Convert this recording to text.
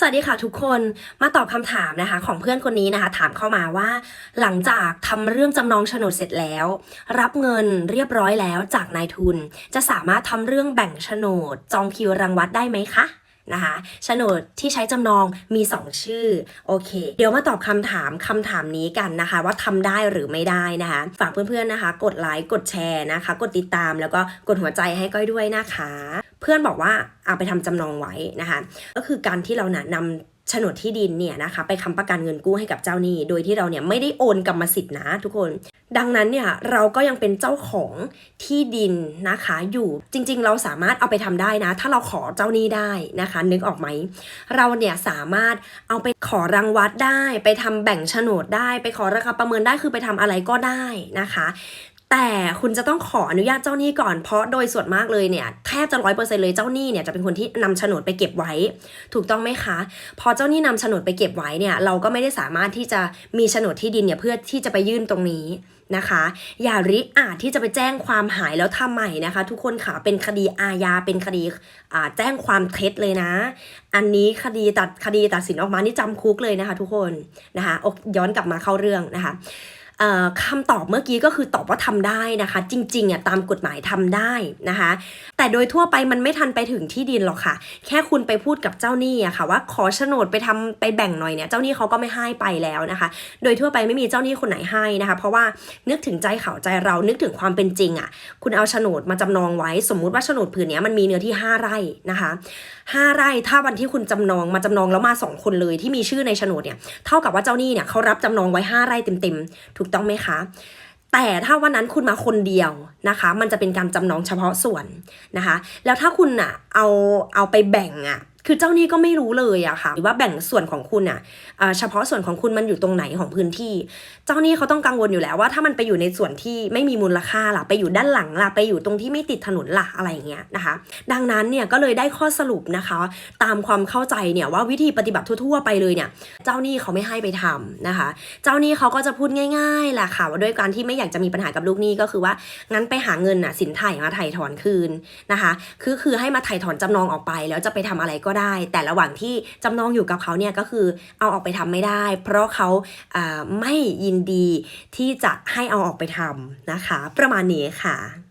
สวัสดีค่ะทุกคนมาตอบคำถามนะคะ ของเพื่อนคนนี้นะคะ ถามเข้ามาว่า หลังจากทำเรื่องจำนองโฉนดเสร็จแล้ว รับเงินเรียบร้อยแล้วจากนายทุน จะสามารถทำเรื่องแบ่งโฉนด จองคิวรังวัดได้ไหมคะ นะคะโฉนดที่ใช้จำนองมี 2 ชื่อ โอเค เดี๋ยวมาตอบคำถามคำถามนี้กันนะคะ ว่าทำได้หรือไม่ได้นะคะ ฝากเพื่อนๆนะคะ กดไลค์ กดแชร์นะคะ กดติดตามแล้วก็กดหัวใจให้ก้อยด้วยนะคะ เพื่อนบอกว่าเอาไปทำจำนองไว้นะคะ ก็คือการที่เรานะนำ โฉนดที่ดินเนี่ยนะคะไปค้ำประกันเงินกู้ให้กับเจ้าหนี้ โดยที่เราเนี่ยไม่ได้โอนกรรมสิทธิ์นะทุกคน ดังนั้นเนี่ยเราก็ยังเป็นเจ้าของที่ดินนะคะอยู่จริง ๆ เราสามารถเอาไปทำได้นะ ถ้าเราขอเจ้าหนี้ได้นะคะ นึกออกไหม เราเนี่ยสามารถเอาไปขอรังวัดได้ ไปทำแบ่งโฉนดได้ ไปขอราคาประเมินได้คือไปทำอะไรก็ได้นะคะ แต่คุณจะต้องขออนุญาตเจ้าหนี้ก่อนเพราะโดยส่วนมากเลยเนี่ยแทบจะร้อยเปอร์เซ็นเลยเจ้าหนี้เนี่ยจะเป็นคนที่นำโฉนดไปเก็บไว้ ถูกต้องไหมคะ พอเจ้าหนี้นำโฉนดไปเก็บไว้เนี่ยเราก็ไม่ได้สามารถที่จะมีโฉนดที่ดินเนี่ยเพื่อที่จะไปยื่นตรงนี้นะคะ อย่าริอาจที่จะไปแจ้งความหายแล้วทำใหม่นะคะ ทุกคนค่ะเป็นคดีอาญาเป็นคดีอ่าแจ้งความเท็จเลยนะ อันนี้คดีตัดคดีตัดสินออกมานี่จำคุกเลยนะคะ ทุกคนนะคะย้อนกลับมาเข้าเรื่องนะคะ คำตอบเมื่อกี้ก็คือตอบว่าทำได้นะคะ จริงๆอะตามกฎหมายทำได้นะคะ แต่โดยทั่วไปมันไม่ทันไปถึงที่ดินหรอกค่ะ แค่คุณไปพูดกับเจ้าหนี้อะค่ะ ว่าขอโฉนดไปทำไปแบ่งหน่อยเนี่ยเจ้าหนี้เขาก็ไม่ให้ไปแล้วนะคะ โดยทั่วไปไม่มีเจ้าหนี้คนไหนให้นะคะ เพราะว่านึกถึงใจเขาใจเรานึกถึงความเป็นจริงอะคุณเอาโฉนดมาจำนองไว้ สมมุติว่าโฉนดผืนเนี้ยมันมีเนื้อที่ 5 ไร่นะคะ5ไร่ถ้าวันที่คุณจำนองมาจำนองแล้วมา 2 คนเลยที่มีชื่อในโฉนดเนี่ยเท่ากับว่าเจ้าหนี้เนี่ยเขารับจำนองไว้ 5 ไร่เต็มๆถูกต้องไหมคะ แต่ถ้าวันนั้นคุณมาคนเดียวนะคะ มันจะเป็นการจำนองเฉพาะส่วนนะคะ แล้วถ้าคุณอะเอาเอาไปแบ่งอะ คือเจ้านี้ก็ไม่รู้เลยอะค่ะว่าแบ่งส่วนของคุณอะเฉพาะส่วนของคุณมันอยู่ตรงไหนของพื้นที่ เจ้านี้เขาต้องกังวลอยู่แล้วว่าถ้ามันไปอยู่ในส่วนที่ไม่มีมูลค่าล่ะไปอยู่ด้านหลังล่ะไปอยู่ตรงที่ไม่ติดถนนล่ะอะไรอย่างเงี้ยนะคะ ดังนั้นเนี่ยก็เลยได้ข้อสรุปนะคะ ตามความเข้าใจเนี่ยว่าวิธีปฏิบัติทั่วๆไปเลยเนี่ย เจ้านี้เขาไม่ให้ไปทำนะคะ เจ้านี้เขาก็จะพูดง่ายๆแหละค่ะว่าด้วยการที่ไม่อยากจะมีปัญหากับลูกหนี้ก็คือว่างั้นไปหาเงินน่ะสินไถ่มาไถ่ถอนคืนนะคะ คือคือให้มาไถ่ถอนจำนองออกไปแล้วจะไปทำอะไรก็ได้ แต่ระหว่างที่จำนองอยู่กับเขาเนี่ยก็คือเอาออกไปทำไม่ได้ เพราะเขาอ่าไม่ยินดีที่จะให้เอาออกไปทำนะคะ ประมาณนี้ค่ะ